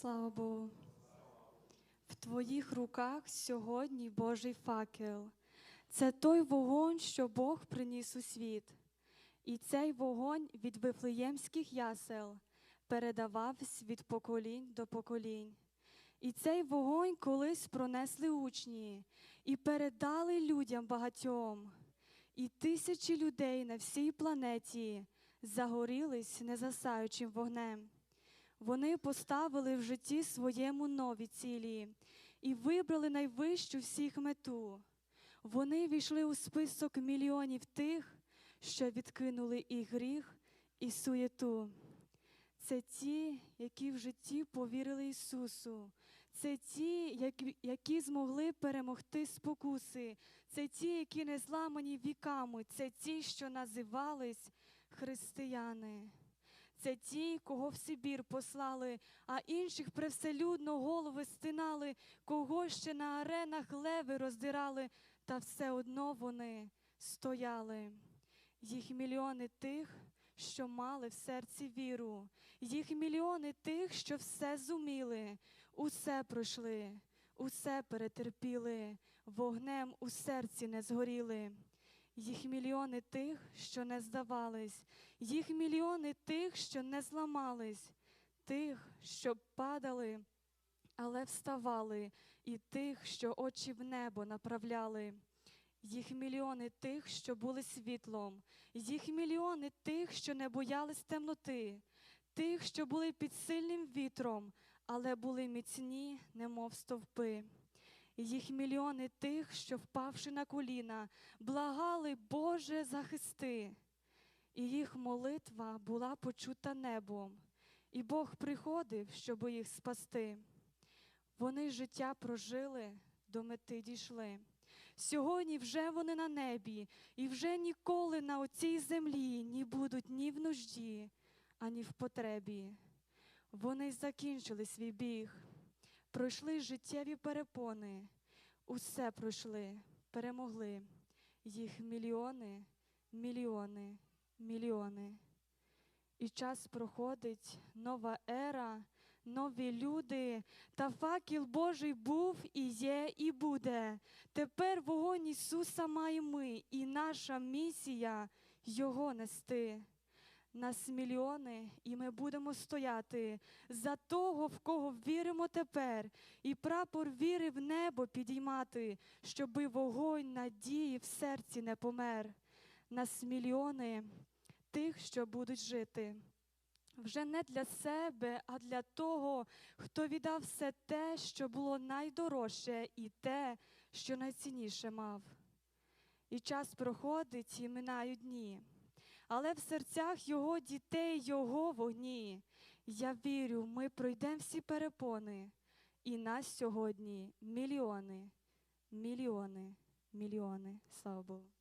Слава Богу. В твоїх руках сьогодні Божий факел. Це той вогонь, що Бог приніс у світ. І цей вогонь від вифлеємських ясел передавався від поколінь до поколінь. І цей вогонь колись пронесли учні і передали людям багатьом. І тисячі людей на всій планеті загорілись незасаючим вогнем. Вони поставили в житті своєму нові цілі і вибрали найвищу всіх мету. Вони війшли у список мільйонів тих, що відкинули і гріх, і суєту. Це ті, які в житті повірили Ісусу. Це ті, які, змогли перемогти спокуси. Це ті, які не зламані віками. Це ті, що називались християни. Це ті, кого в Сибір послали, а інших привселюдно голови стинали, кого ще на аренах леви роздирали, та все одно вони стояли. Їх мільйони тих, що мали в серці віру, їх мільйони тих, що все зуміли, усе пройшли, усе перетерпіли, вогнем у серці не згоріли. Їх мільйони тих, що не здавались, їх мільйони тих, що не зламались, тих, що падали, але вставали, і тих, що очі в небо направляли. Їх мільйони тих, що були світлом, їх мільйони тих, що не боялись темноти, тих, що були під сильним вітром, але були міцні, немов стовпи. Їх мільйони тих, що, впавши на коліна, благали, Боже, захисти. І їх молитва була почута небом, і Бог приходив, щоб їх спасти. Вони життя прожили, до мети дійшли. Сьогодні вже вони на небі, і вже ніколи на оцій землі ні будуть ні в нужді, ані в потребі. Вони закінчили свій біг, пройшли життєві перепони, усе пройшли, перемогли. Їх мільйони, мільйони, мільйони. І час проходить, нова ера, нові люди, та факел Божий був і є, і буде. Тепер вогонь Ісуса маємо ми, і наша місія Його нести. Нас мільйони, і ми будемо стояти за того, в кого віримо тепер, і прапор віри в небо підіймати, щоби вогонь надії в серці не помер. Нас мільйони тих, що будуть жити. Вже не для себе, а для того, хто віддав все те, що було найдорожче, і те, що найцінніше мав. І час проходить, і минають дні. Але в серцях його дітей, його вогні. Я вірю, ми пройдемо всі перепони, і нас сьогодні мільйони, мільйони, мільйони. Слава Богу.